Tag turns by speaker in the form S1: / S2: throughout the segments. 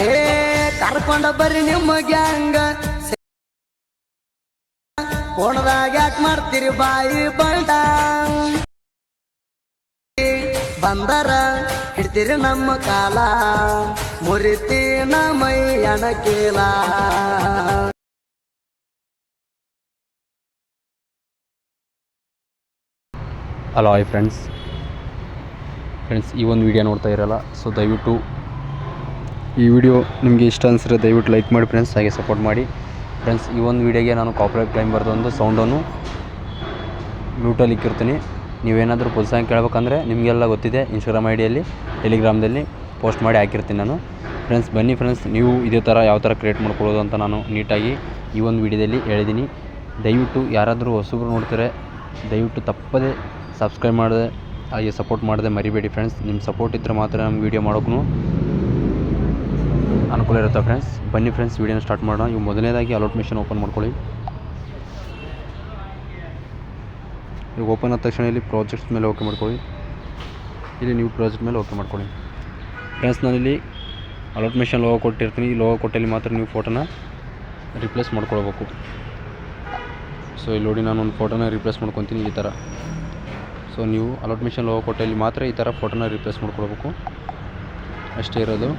S1: ಏ, ಕರ್ಕೊಂಡ ಬರ್ರಿ ನಿಮ್ಮ ಗ್ಯಾಂಗ. ಕೋಣದಾಗ ಯಾಕೆ ಮಾಡ್ತೀರಿ ಬಾಯಿ ಬಂಡ ಬಂದರ ಹಿಡ್ತೀರಿ ನಮ್ಮ ಕಾಲ. ಮುರಿತಿ ನಮೈ ಅಣಕೀಲ.
S2: ಹಲೋ ಹಾಯ್ ಫ್ರೆಂಡ್ಸ್ ಫ್ರೆಂಡ್ಸ್ ಈ ಒಂದು ವಿಡಿಯೋ ನೋಡ್ತಾ ಇರಲ್ಲ ಸೊ ದಯವಿಟ್ಟು ಈ ವಿಡಿಯೋ ನಿಮಗೆ ಇಷ್ಟ ಅನಿಸಿದ್ರೆ ದಯವಿಟ್ಟು ಲೈಕ್ ಮಾಡಿ ಫ್ರೆಂಡ್ಸ್ ಹಾಗೆ ಸಪೋರ್ಟ್ ಮಾಡಿ. ಫ್ರೆಂಡ್ಸ್ ಈ ಒಂದು ವಿಡಿಯೋಗೆ ನಾನು ಕಾಪ್ರೇಟ್ ಕ್ಲೈಮ್ ಒಂದು ಸೌಂಡನ್ನು ಮ್ಯೂಟಲ್ಲಿ ಇಕ್ಕಿರ್ತೀನಿ. ನೀವೇನಾದರೂ ಪ್ರೋತ್ಸಾಹ ಕೇಳಬೇಕಂದ್ರೆ ನಿಮಗೆಲ್ಲ ಗೊತ್ತಿದೆ ಇನ್ಸ್ಟಾಗ್ರಾಮ್ ಐ ಡಿಯಲ್ಲಿ ಟೆಲಿಗ್ರಾಮ್ದಲ್ಲಿ ಪೋಸ್ಟ್ ಮಾಡಿ ಹಾಕಿರ್ತೀನಿ ನಾನು. ಫ್ರೆಂಡ್ಸ್ ಬನ್ನಿ ಫ್ರೆಂಡ್ಸ್ ನೀವು ಇದೇ ಥರ ಯಾವ ಥರ ಕ್ರಿಯೇಟ್ ಮಾಡ್ಕೊಳ್ಳೋದು ಅಂತ ನಾನು ನೀಟಾಗಿ ಈ ಒಂದು ವಿಡಿಯೋದಲ್ಲಿ ಹೇಳಿದ್ದೀನಿ. ದಯವಿಟ್ಟು ಯಾರಾದರೂ ಹೊಸಬ್ರು ನೋಡ್ತಾರೆ ದಯವಿಟ್ಟು ತಪ್ಪದೇ ಸಬ್ಸ್ಕ್ರೈಬ್ ಮಾಡದೆ, ಹಾಗೆ ಸಪೋರ್ಟ್ ಮಾಡದೆ ಮರಿಬೇಡಿ ಫ್ರೆಂಡ್ಸ್ ನಿಮ್ಮ ಸಪೋರ್ಟ್ ಇದ್ದರೆ ಮಾತ್ರ ನಮ್ಮ ವೀಡಿಯೋ ಮಾಡೋಕ್ಕೂ ಅನುಕೂಲ ಇರುತ್ತೆ ಫ್ರೆಂಡ್ಸ್ ಬನ್ನಿ ಫ್ರೆಂಡ್ಸ್ ವೀಡಿಯೋನ ಸ್ಟಾರ್ಟ್ ಮಾಡೋಣ. ಇವು ಮೊದಲನೇದಾಗಿ ಅಲೌಟ್ ಮಿಷನ್ ಓಪನ್ ಮಾಡ್ಕೊಳ್ಳಿ. ಈಗ ಓಪನ್ ಆದ ತಕ್ಷಣ ಇಲ್ಲಿ ಪ್ರಾಜೆಕ್ಟ್ಸ್ ಮೇಲೆ ಓಕೆ ಮಾಡ್ಕೊಳ್ಳಿ. ಇಲ್ಲಿ ನೀವು ಪ್ರಾಜೆಕ್ಟ್ ಮೇಲೆ ಓಕೆ ಮಾಡ್ಕೊಳ್ಳಿ. ಫ್ರೆಂಡ್ಸ್ ನಾನಿಲ್ಲಿ ಅಲೌಟ್ ಮಿಷನ್ ಲೋಗೋ ಕೊಟ್ಟಿರ್ತೀನಿ. ಈ ಲೋಗೋ ಕೊಟ್ಟಲ್ಲಿ ಮಾತ್ರ ನೀವು ಫೋಟೋನ ರಿಪ್ಲೇಸ್ ಮಾಡ್ಕೊಳ್ಬೇಕು. ಸೊ ಇಲ್ಲಿ ನೋಡಿ ನಾನು ಒಂದು ಫೋಟೋನ ರಿಪ್ಲೇಸ್ ಮಾಡ್ಕೊತೀನಿ ಈ ಥರ ಸೊ ನೀವು ಅಲೌಟ್ ಮಿಷನ್ ಲೋಗೋ ಕೊಟ್ಟಲ್ಲಿ ಮಾತ್ರ ಈ ಥರ ಫೋಟೋನ ರಿಪ್ಲೇಸ್ ಮಾಡ್ಕೊಳ್ಬೇಕು. ಅಷ್ಟೇ ಇರೋದು.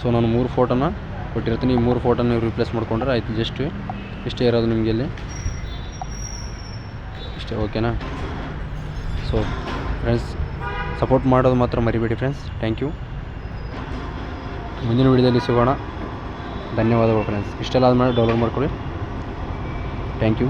S2: ಸೊ ನಾನು ಮೂರು ಫೋಟೋನ ಕೊಟ್ಟಿರ್ತೀನಿ. ಈ ಮೂರು ಫೋಟೋನ ನೀವು ರಿಪ್ಲೇಸ್ ಮಾಡ್ಕೊಂಡ್ರೆ ಆಯ್ತು ಜಸ್ಟ್ ಇಷ್ಟೇ ಇರೋದು ನಿಮಗೆ ಇಲ್ಲಿ. ಇಷ್ಟೇ ಓಕೆನಾ ಸೊ ಫ್ರೆಂಡ್ಸ್ ಸಪೋರ್ಟ್ ಮಾಡೋದು ಮಾತ್ರ ಮರಿಬೇಡಿ ಫ್ರೆಂಡ್ಸ್ ಥ್ಯಾಂಕ್ ಯು ಮುಂದಿನ ವಿಡಿಯೋದಲ್ಲಿ ಸಿಗೋಣ. ಧನ್ಯವಾದಗಳು ಫ್ರೆಂಡ್ಸ್ ಇಷ್ಟೆಲ್ಲ ಆದಮೇಲೆ ಡೌನ್ಲೋಡ್ ಮಾಡ್ಕೊಳ್ಳಿ. Thank you